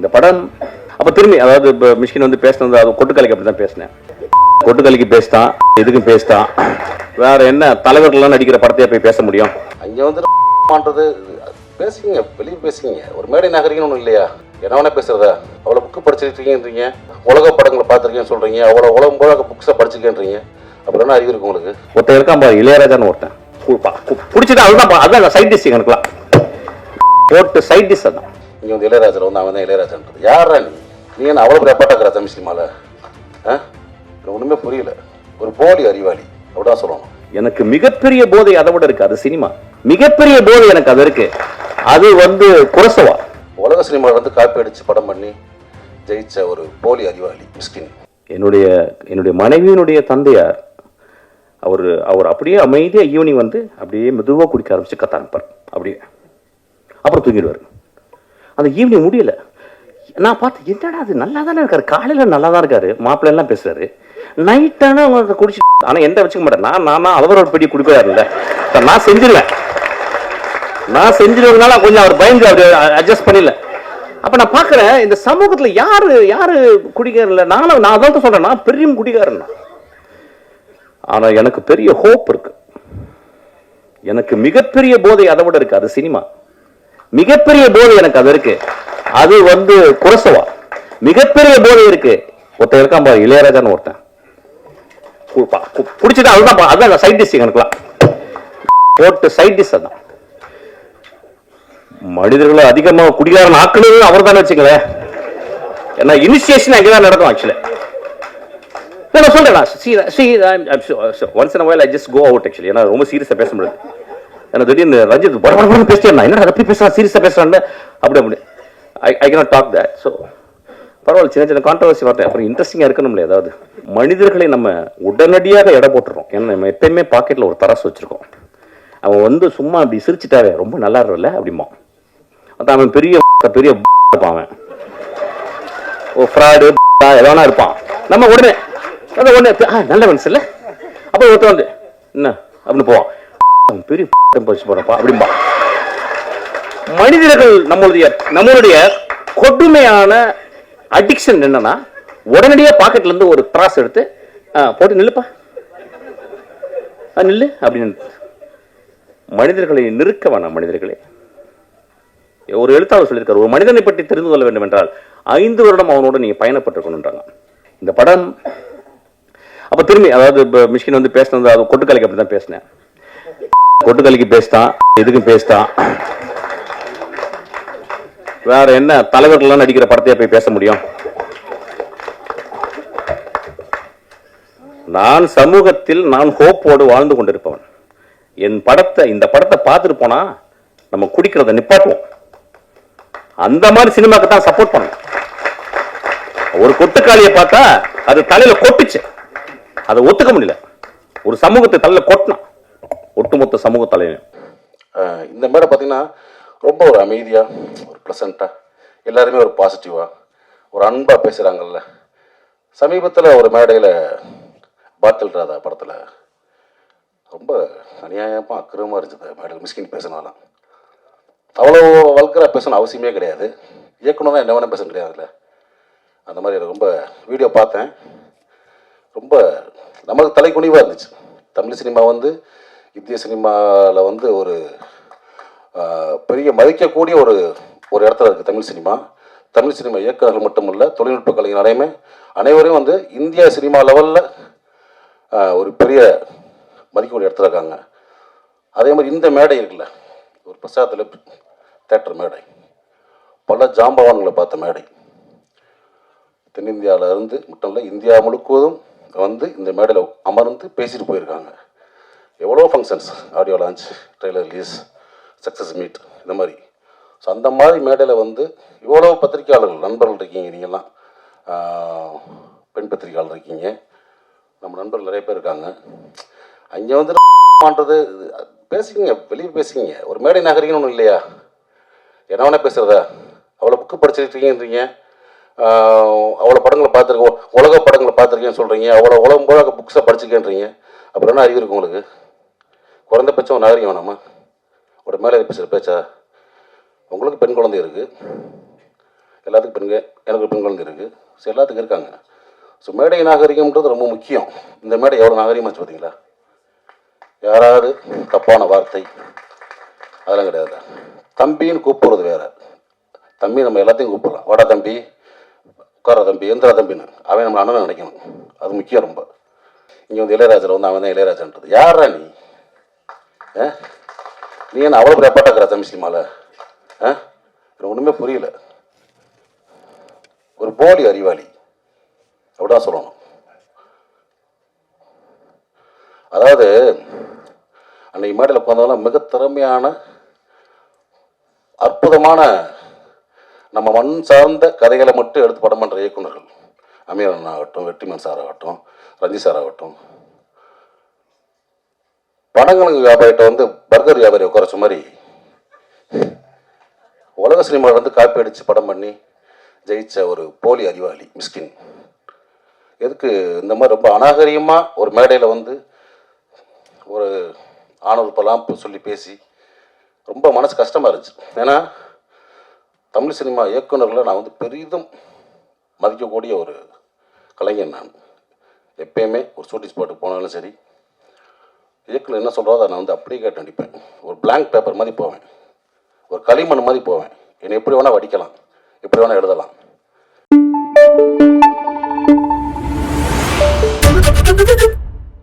இந்த படம் அப்ப திரும்பி அதாவது இப்போ மிஷ்கின் வந்து பேசினது அது கொட்டுக்கலைக்கு அப்படி தான் பேசினேன். கொட்டுக்கலைக்கு பேசிட்டான் எதுக்கும் பேசிட்டான். வேற என்ன தலைவர்கள்லாம் நடிக்கிற படத்தையே போய் பேச முடியும். அங்கே வந்து பண்றது பேசுங்க வெளியே பேசுங்க. ஒரு மேடை நகரிங்கன்னு ஒன்றும் இல்லையா? என்ன வேணா பேசுறதா? அவ்வளோ புக்கு படிச்சிருக்கீங்கன்றீங்க. உலக படங்களை பார்த்துருக்கேன்னு சொல்றீங்க. அவ்வளோ உலகம் உலக புக்ஸை படிச்சிருக்கேன்றீங்க. அப்புறம் என்ன அறிவு இருக்கு உங்களுக்கு? ஒருத்தன் இருக்கான் பாரு இளையராஜான்னு ஒருத்தன். பிடிச்சிட்டு அதுதான் அதான் சைட் டிஷ் எனக்குலாம். போட்டு சைட் டிஷ் அதான். இங்கே வந்து இளையராஜர் வந்து அவன் தான் இளையராஜான்றது. யாரா நீ? நீ என்ன அவ்வளோ பெரிய அப்பாட்டாக்கிற தமிழ் சினிமாவில் ஆ? எனக்கு ஒன்றுமே புரியல. ஒரு போலி அறிவாளி. அப்படிதான் சொல்லணும் எனக்கு மிகப்பெரிய போதை அதை விட இருக்கு. அது சினிமா. மிகப்பெரிய போதை எனக்கு அது இருக்கு. அது வந்து குரசவா. உலக சினிமாவில் வந்து காப்பி அடித்து படம் பண்ணி ஜெயிச்ச ஒரு போலி அறிவாளி மிஸ்கின். என்னுடைய என்னுடைய மனைவியினுடைய தந்தையார் அவர் அவர் அப்படியே அமைதியா ஈவினிங் வந்து அப்படியே மெதுவா குடிக்க ஆரம்பிச்சு கத்த ஆரம்பிப்பார் அப்படியே. அப்புறம் தூங்கிடுவார். அந்த ஈவினிங் முடியல. நான் பார்த்து என்னடா அது? நல்லா தானே இருக்காரு. காலையில நல்லா தான் இருக்காரு. மாப்பிள்ளை எல்லாம் பேசுறாரு. நைட்டான குடிச்சு ஆனா எந்த வச்சுக்க மாட்டேன். நான் நான் அவர் ஒரு பெரிய குடிப்பாருல்ல நான் செஞ்சிருவேன். நான் செஞ்சிருவதுனால கொஞ்சம் அவர் பயந்து அவர் அட்ஜஸ்ட் பண்ணல. அப்ப நான் பாக்குறேன் இந்த சமூகத்துல யாரு யாரு குடிகாரன் இல்ல நானும் நான் அதான் சொல்றேன். நான் பெரிய குடிகாரன் ஆனா எனக்கு பெரிய ஹோப் இருக்கு. எனக்கு மிகப்பெரிய போதை அதை விட இருக்கு. அது சினிமா. மிகப்பெரிய போதை எனக்கு அது இருக்கு. அது வந்து குரசவா. மிகப்பெரிய போதை இருக்கு. ஒருத்தன் இருக்கான் பாரு இளையராஜான்னு ஒருத்தன். பிடிச்சிட்டு அதுதான் அதுதான் அதான் சைட் டிஷ் எனக்குலாம். போட்டு சைட் டிஷ் அதான். மனிதர்களை அதிகமா குடிகாரன் ஆக்கணும் அவர் தானே வச்சுங்களேன் ஏன்னா இனிஷியேஷன் அங்கதான் நடக்கும் ஆக்சுவலி நான் சொல்றேன் once in I just go out actually ஏன்னா ரொம்ப சீரியஸாக பேச முடியாது. ஏன்னா திடீர்னு ரஞ்சித் பட பேசிட்டேன் படம் என்ன அப்படி பேசுறான்? சீரியஸாக பேசுறான்னு அப்படி அப்படி. I I cannot talk that so பரவாயில்ல சின்ன சின்ன கான்ட்ரவர்சி வரட்டேன் அப்புறம் இன்ட்ரெஸ்டிங்காக இருக்கணும்ல ஏதாவது. மனிதர்களை நம்ம உடனடியாக எடை போட்டுறோம். ஏன்னா நம்ம எப்பயுமே பாக்கெட்டில் ஒரு தராசு வச்சிருக்கோம். அவன் வந்து சும்மா அப்படி சிரிச்சிட்டாவே ரொம்ப நல்லா இருக்கும்ல அப்படிமா அதான் அவன் பெரிய பெரிய இருப்பான் அவன். ஓ ஃப்ராடு எதனா இருப்பான். நம்ம உடனே அதான் உடனே நல்ல மனசு இல்லை அப்போ ஒருத்தன் வந்து என்ன? அப்படின்னு போவான். பெரிய போச்சு போறப்பா அப்படிம்பா. மனிதர்கள் நம்மளுடைய நம்மளுடைய கொடுமையான அடிக்ஷன் என்னன்னா உடனடியா பாக்கெட்ல இருந்து ஒரு த்ராஸ் எடுத்து போட்டு நில்லுப்பா. நில்லு அப்படின்னு. மனிதர்களை நிறுக்க வேணாம் மனிதர்களே. ஒரு எழுத்தாளர் சொல்லியிருக்காரு ஒரு மனிதனை பற்றி தெரிந்து கொள்ள வேண்டும் என்றால் ஐந்து வருடம் அவனோட நீங்க பயணப்பட்டிருக்கணுன்றாங்க இந்த படம் அப்ப திரும்பி அதாவது மிஷின் வந்து பேசினது அது கொட்டுக்கலைக்கு அப்படி தான் பேசினேன். கொட்டுக்கலிக்கு பேசிட்டான் எதுக்கும் பேசிட்டான் வேற என்ன? தலைவர்கள்லாம் நடிக்கிற படத்தையே போய் பேச முடியும்? நான் சமூகத்தில் நான் ஹோப்போடு வாழ்ந்து கொண்டிருப்பவன். என் படத்தை இந்த படத்தை பார்த்துட்டு போனா நம்ம குடிக்கிறத நிப்பாட்டுவோம். அந்த மாதிரி சினிமாக்கு தான் சப்போர்ட் பண்ணணும். ஒரு கொட்டுக்காளியை பார்த்தா அது தலையில கொட்டுச்சு. அதை ஒத்துக்க முடியல. ஒரு சமூகத்தை தலையில கொட்டினான். ஒட்டுமொத்த சமூக தலைவன் இந்த மேடை பார்த்தீங்கன்னா ரொம்ப ஒரு அமைதியாக ஒரு ப்ளசண்ட்டாக எல்லாருமே ஒரு பாசிட்டிவாக ஒரு அன்பாக பேசுகிறாங்கல்ல சமீபத்தில் ஒரு மேடையில் பாத்தல் ராதா படத்தில் ரொம்ப அநியாயமாக அக்கிரமாக இருந்துச்சு மேடையில். மிஸ்கின் பேசினாலாம் அவ்வளோ வல்கராக பேசணும் அவசியமே கிடையாது. இயக்குனர் என்ன வேணால் பேச கிடையாதுல்ல அந்த மாதிரி ரொம்ப வீடியோ பார்த்தேன். ரொம்ப நமக்கு தலைக்குனிவாக இருந்துச்சு. தமிழ் சினிமா வந்து இந்திய சினிமாவில் வந்து ஒரு பெரிய மதிக்கக்கூடிய ஒரு ஒரு இடத்துல இருக்குது தமிழ் சினிமா. தமிழ் சினிமா இயக்குநர்கள் மட்டுமல்ல தொழில்நுட்ப கலைஞர் அனைமே அனைவரையும் வந்து இந்திய சினிமா லெவலில் ஒரு பெரிய மதிக்கக்கூடிய இடத்துல இருக்காங்க. அதே மாதிரி இந்த மேடை இருக்குல்ல ஒரு பிரசாதத்தில் தேட்டர் மேடை. பல ஜாம்பவான்களை பார்த்த மேடை. தென்னிந்தியாவில் இருந்து மட்டும் இல்லை இந்தியா முழுக்குவதும் வந்து இந்த மேடையில் அமர்ந்து பேசிட்டு போயிருக்காங்க. எவ்வளோ functions audio launch trailer release success meet இந்த மாதிரி. ஸோ அந்த மாதிரி மேடையில் வந்து இவ்வளோ பத்திரிக்கையாளர்கள் நண்பர்கள் இருக்கீங்க நீங்கள்லாம் பெண் பத்திரிகையாளர் இருக்கீங்க. நம்ம நண்பர்கள் நிறைய பேர் இருக்காங்க. அங்கே வந்து பண்ணுறது பேசிக்கிங்க வெளியே பேசிக்கிங்க ஒரு மேடை நகரிங்கன்னு ஒன்றும் இல்லையா? என்ன வேணா பேசுகிறதா அவ்வளோ புக்கு படிச்சிருக்கீங்கன்றீங்க அவ்வளோ படங்களை பார்த்துருக்கோம் உலக படங்களை பார்த்துருக்கேன்னு சொல்கிறீங்க அவ்வளோ உலகம் போல புக்ஸை படிச்சிருக்கேன்றீங்க அப்புறம் என்ன அறிவு இருக்கு உங்களுக்கு? குறைந்தபட்சம் ஒரு நாகரிகம் வேணாமா? ஒரு மேலே பேசுகிற பேச்சா? உங்களுக்கு பெண் குழந்தை இருக்குது எல்லாத்துக்கும் பெண்கள் எனக்கு பெண் குழந்தை இருக்குது ஸோ எல்லாத்துக்கும் இருக்காங்க. ஸோ மேடை நாகரிகம்ன்றது ரொம்ப முக்கியம். இந்த மேடை எவ்வளோ நாகரிகமாச்சு பார்த்தீங்களா? யாராவது தப்பான வார்த்தை அதெல்லாம் கிடையாது. தம்பின்னு கூப்பிடுறது வேற. தம்பி நம்ம எல்லாத்தையும் கூப்பிடலாம். வாடா தம்பி உட்கார தம்பி எந்திரா தம்பின்னு. அவன் நம்ம அண்ணனை நினைக்கணும். அது முக்கியம் ரொம்ப. இங்கே வந்து இளையராஜர் வந்து அவன் தான் இளையராஜன்றது. யாரா நீ? நீ என்ன அவ்வளோ பெரிய அப்பாட்டாக்கிற தமிழ் சினிமாவில் ஆ? எனக்கு ஒன்றுமே புரியல. ஒரு போலி அறிவாளி. அப்படிதான் சொல்லணும். அதாவது அன்னைக்கு மேடையில் உட்காந்தவங்களாம் மிக திறமையான அற்புதமான நம்ம மண் சார்ந்த கதைகளை மட்டும் எடுத்து படம் பண்ணுற இயக்குனர்கள் அமீரன் ஆகட்டும் வெற்றிமன் சார் ஆகட்டும் ரஞ்சி சார் ஆகட்டும் படங்களுக்கு வியாபாரிகிட்ட வந்து பர்கர் வியாபாரி உட்காரச்ச மாதிரி உலக சினிமாவில் வந்து காப்பி அடித்து படம் பண்ணி ஜெயித்த ஒரு போலி அறிவாளி மிஸ்கின். எதுக்கு இந்த மாதிரி ரொம்ப அநாகரிகமாக ஒரு மேடையில் வந்து ஒரு ஆணவப்பெல்லாம் சொல்லி பேசி ரொம்ப மனசு கஷ்டமாக இருந்துச்சு. ஏன்னா தமிழ் சினிமா இயக்குநர்களை நான் வந்து பெரிதும் மதிக்கக்கூடிய ஒரு கலைஞன் நான். எப்பயுமே ஒரு ஷூட்டிங் ஸ்பாட்டுக்கு போனாலும் சரி இயக்கில் என்ன சொல்கிறோ அதை நான் வந்து அப்படியே கேட்டு நடிப்பேன். ஒரு பிளாங்க் பேப்பர் மாதிரி போவேன். ஒரு களிமண் மாதிரி போவேன். என்னை எப்படி வேணால் வடிக்கலாம். எப்படி வேணால் எழுதலாம்.